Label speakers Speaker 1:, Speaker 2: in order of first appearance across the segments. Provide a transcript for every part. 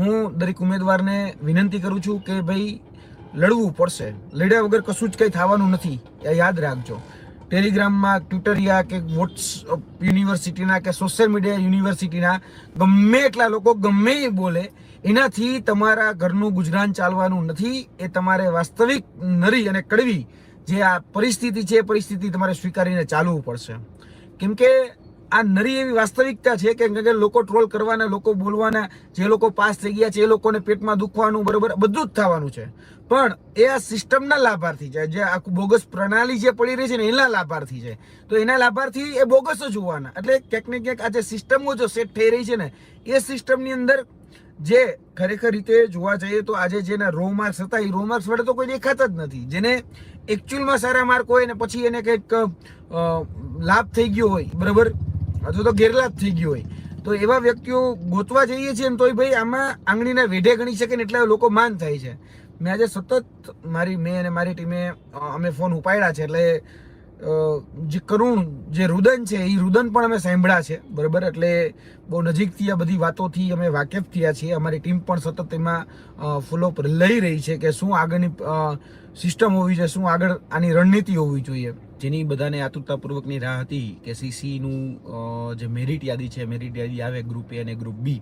Speaker 1: હું દરેક ઉમેદવારને વિનંતી કરું છું કે ભાઈ, લડવું પડશે. લડ્યા વગર કશું જ કંઈ થવાનું નથી. એ યાદ રાખજો. ટેલિગ્રામમાં ટ્વિટરિયા કે વોટ્સઅપ યુનિવર્સિટીના કે સોશિયલ મીડિયા યુનિવર્સિટીના ગમે એટલા લોકો ગમે એ બોલે, એનાથી તમારા ઘરનું ગુજરાન ચાલવાનું નથી. એ તમારે વાસ્તવિક નરી અને કડવી જે આ પરિસ્થિતિ છે, એ પરિસ્થિતિ તમારે સ્વીકારીને ચાલવું પડશે. કેમ કે આ નરી એવી વાસ્તવિકતા છે કે લોકો ટ્રોલ કરવાના, લોકો બોલવાના, જે લોકો પાસ થઈ ગયા છે, એ લોકોને પેટમાં દુખવાનું, બરોબર, બધું જ થવાનું છે. પણ એ આ સિસ્ટમના લાભાર્થી છે, જે આખું બોગસ પ્રણાલી જે પડી રહી છે ને, એના લાભાર્થી છે. તો એના લાભાર્થી એ બોગસ જ હોવાના. એટલે ક્યાંક ને ક્યાંક આ જે સિસ્ટમો જો સેટ થઈ રહી છે ને, એ સિસ્ટમની અંદર જે ખરેખર રીતે જોવા જઈએ તો આજે જેના રો માર્ક્સ હતા, એ રો માર્ક્સ વડે તો કોઈ દેખાતા જ નથી. જેને એકચ્યુઅલમાં સારા માર્ક હોય ને, પછી એને કંઈક લાભ થઈ ગયો હોય, બરાબર? અથવા તો ગેરલાભ થઈ ગયો હોય. તો એવા વ્યક્તિઓ ગોતવા જઈએ છીએ ને તોય ભાઈ આમાં આંગળીના વેઢે ગણી શકે ને એટલા લોકો માન થાય છે. મેં આજે સતત મારી, મેં અને મારી ટીમે અમે ફોન ઉપાડ્યા છે એટલે જે કરુણ, જે રુદન છે એ રુદન પણ અમે સાંભળ્યા છે, બરાબર? એટલે બહુ નજીકથી આ બધી વાતોથી અમે વાકેફ થયા છીએ. અમારી ટીમ પણ સતત એમાં ફોલોઅપ લઈ રહી છે કે શું આગળની સિસ્ટમ હોવી જોઈએ, શું આગળ આની રણનીતિ હોવી જોઈએ. જેની બધાને આતુરતાપૂર્વકની રાહ હતી કે સીસીનું જે મેરિટ યાદી છે મેરિટ યાદી આવે ગ્રુપ એ અને ગ્રુપ બી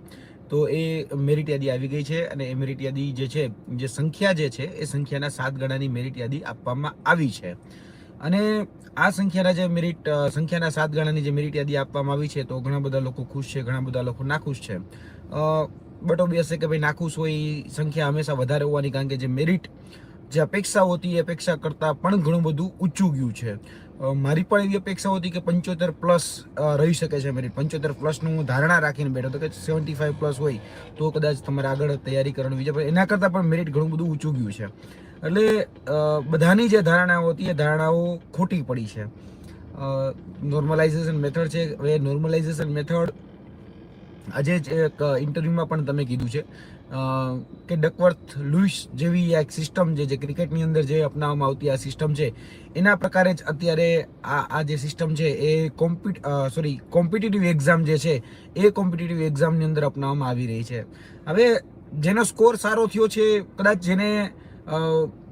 Speaker 1: તો એ મેરિટ યાદી આવી ગઈ છે અને એ મેરિટ યાદી જે છે, જે સંખ્યા જે છે, એ સંખ્યાના સાત ગણાની મેરિટ યાદી આપવામાં આવી છે. અને આ સંખ્યાના જે મેરિટ સંખ્યાના સાત ગણાની જે મેરિટ યાદી આપવામાં આવી છે, તો ઘણા બધા લોકો ખુશ છે, ઘણા બધા લોકો નાખુશ છે. બટ ઓબ્વિયસ છે કે ભાઈ નાખુશ હોય સંખ્યા હંમેશા વધારે હોવાની કારણ કે જે મેરિટ જે અપેક્ષાઓ હતી, એ અપેક્ષા કરતાં પણ ઘણું બધું ઊંચું ગયું છે. મારી પણ એવી અપેક્ષાઓ હતી કે પંચોતેર પ્લસ રહી શકે છે મેરિટ પંચોતેર પ્લસનું હું ધારણા રાખીને બેઠો હતો કે સેવન્ટી ફાઈવ પ્લસ હોય તો કદાચ તમારે આગળ તૈયારી કરવાની વિચાર એના કરતાં પણ મેરિટ ઘણું બધું ઊંચું ગયું છે. એટલે બધાની જે ધારણાઓ હતી એ ધારણાઓ ખોટી પડી છે. નોર્મલાઇઝેશન મેથડ છે. હવે નોર્મલાઇઝેશન મેથડ આજે જ એક ઇન્ટરવ્યૂમાં પણ તમે કીધું છે. કે ડકવર્થ લુઈસ જેવી આ એક સિસ્ટમ છે, જે ક્રિકેટની અંદર જે અપનાવવામાં આવતી આ સિસ્ટમ છે, એના પ્રકારે જ અત્યારે આ આ જે સિસ્ટમ છે, એ કોમ્પિટ સોરી કોમ્પિટિટિવ એક્ઝામ જે છે, એ કોમ્પિટિટિવ એક્ઝામની અંદર અપનાવવામાં આવી રહી છે. હવે, જેનો સ્કોર સારો થયો છે, કદાચ જેને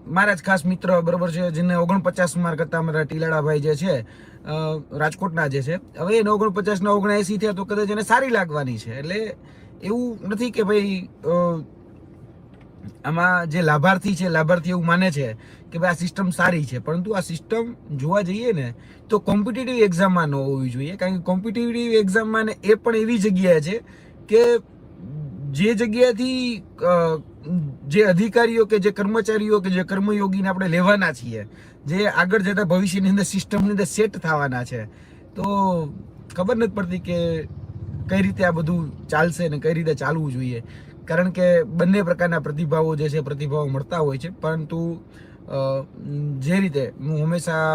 Speaker 1: મારા જ ખાસ મિત્ર બરોબર છે, જેને ઓગણપચાસ માર્ક હતા અમારા ટીલાડાભાઈ જે છે રાજકોટના જે છે, હવે એને ઓગણપચાસના ઓગણએસી થયા તો કદાચ એને સારી લાગવાની છે. એટલે એવું નથી કે ભાઈ આમાં જે લાભાર્થી છે, લાભાર્થી એવું માને છે કે ભાઈ આ સિસ્ટમ સારી છે. પરંતુ આ સિસ્ટમ જોવા જઈએ ને, તો કોમ્પિટિટિવ એક્ઝામમાં ન હોવી જોઈએ. કારણ કે કોમ્પિટિટિવ એક્ઝામમાં ને એ પણ એવી જગ્યા છે કે જે જગ્યાથી જે અધિકારીઓ કે જે કર્મચારીઓ કે જે કર્મયોગીને આપણે લેવાના છીએ, જે આગળ જતા ભવિષ્યની અંદર સિસ્ટમની અંદર સેટ થવાના છે, તો ખબર નથી પડતી કે કઈ રીતે આ બધું ચાલશે ને કઈ રીતે ચાલવું જોઈએ? કારણ કે બંને પ્રકારના પ્રતિભાવો જે છે, પ્રતિભાવો મળતા હોય છે. પરંતુ જે રીતે હું હંમેશા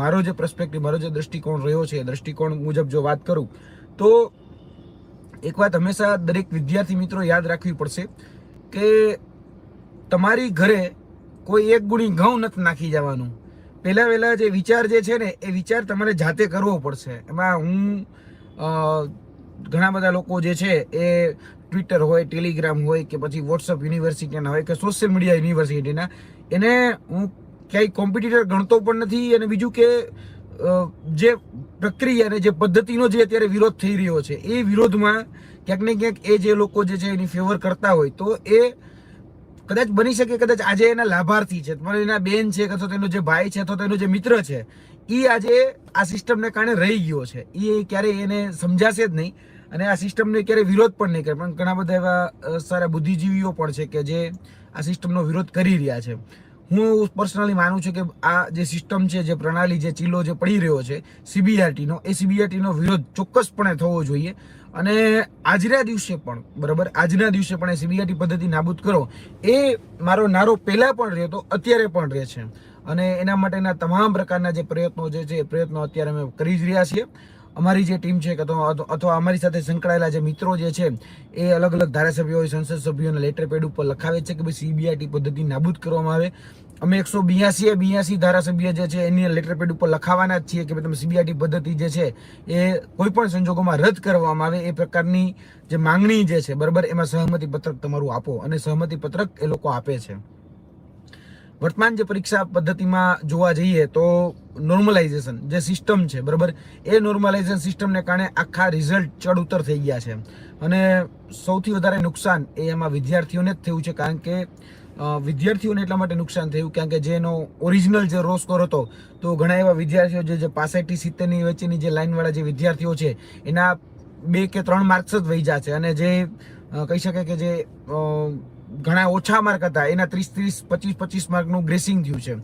Speaker 1: મારો જે પ્રસ્પેક્ટિવ મારો જે દ્રષ્ટિકોણ રહ્યો છે દ્રષ્ટિકોણ મુજબ જો વાત કરું, તો એક વાત હંમેશા દરેક વિદ્યાર્થી મિત્રો યાદ રાખવી પડશે કે તમારી ઘરે કોઈ એક ગુણી ઘઉં નથી નાખી જવાનું. પહેલાં વહેલા જે વિચાર જે છે ને, એ વિચાર તમારે જાતે કરવો પડશે. એમાં હું ઘણા બધા લોકો જે છે એ ટ્વિટર હોય ટેલિગ્રામ હોય કે પછી વોટ્સઅપ યુનિવર્સિટીના હોય કે સોશિયલ મીડિયા યુનિવર્સિટીના એને હું ક્યાંય કોમ્પિટિટર ગણતો પણ નથી અને બીજું કે જે પ્રક્રિયા અને જે પદ્ધતિનો જે અત્યારે વિરોધ થઈ રહ્યો છે, એ વિરોધમાં ક્યાંક ને ક્યાંક એ જે લોકો જે છે એની ફેવર કરતા હોય, તો એ કદાચ બની શકે, કદાચ આજે એના લાભાર્થી છે, તમારે એના બેન છે અથવા તો એનો જે ભાઈ છે અથવા તેનો જે મિત્ર છે એ આજે આ સિસ્ટમને કારણે રહી ગયો છે એ ક્યારેય એને સમજાશે જ નહીં. અને આ સિસ્ટમને ક્યારેય વિરોધ પણ નહીં કરે, પણ ઘણા બધા એવા સારા બુદ્ધિજીવીઓ પણ છે કે જે આ સિસ્ટમનો વિરોધ કરી રહ્યા છે. હું પર્સનલી માનું છું કે આ જે સિસ્ટમ છે, જે પ્રણાલી, જે ચીલો જે પડી રહ્યો છે, સીબીઆરટીનો, એ સીબીઆરટીનો વિરોધ ચોક્કસપણે થવો જોઈએ. અને આજના દિવસે પણ, બરાબર, આજના દિવસે પણ એ સીબીઆરટી પદ્ધતિ નાબૂદ કરો. એ મારો નારો પહેલાં પણ રહ્યો તો અત્યારે પણ રહે છે. અને એના માટેના તમામ પ્રકારના જે પ્રયત્નો જે છે, એ પ્રયત્નો અત્યારે અમે કરી જ રહ્યા છીએ. અમારી જે ટીમ છે અથવા અમારી સાથે સંકળાયેલા જે મિત્રો જે છે, એ અલગ અલગ ધારાસભ્યો હોય, સંસદ સભ્યોને લેટર પેડ ઉપર લખાવે છે કે ભાઈ સીબીઆઈટી પદ્ધતિ નાબૂદ કરવામાં આવે. અમે એકસો બિયાસી બિયાસી ધારાસભ્ય જે છે, એની લેટર પેડ ઉપર લખાવાના જ છીએ કે ભાઈ તમે સીબીઆઈટી પદ્ધતિ જે છે, એ કોઈ પણ સંજોગોમાં રદ કરવામાં આવે, એ પ્રકારની જે માંગણી જે છે, બરાબર, એમાં સહમતિ પત્રક તમારું આપો અને સહમતિ પત્રક એ લોકો આપે છે. વર્તમાન જે પરીક્ષા પદ્ધતિમાં જોવા જઈએ તો નોર્મલાઇઝેશન જે સિસ્ટમ છે, બરાબર? એ નોર્મલાઇઝેશન સિસ્ટમને કારણે આખા રિઝલ્ટ ચડ ઉતર થઈ ગયા છે. અને સૌથી વધારે નુકસાન એ એમાં વિદ્યાર્થીઓને જ થયું છે, કારણ કે વિદ્યાર્થીઓને એટલા માટે નુકસાન થયું, કારણ કે જે એનો ઓરિજિનલ જે રો સ્કોર હતો, તો ઘણા એવા વિદ્યાર્થીઓ જે જે પાસઠથી સિત્તેરની વચ્ચેની જે લાઇનવાળા જે વિદ્યાર્થીઓ છે, એના બે કે ત્રણ માર્ક્સ જ વહી છે અને જે કહી શકાય કે જે ઘણા ઓછા માર્ક હતા, એના ત્રીસ ત્રીસ, પચીસ પચીસ માર્કનું ગ્રેસિંગ થયું છે.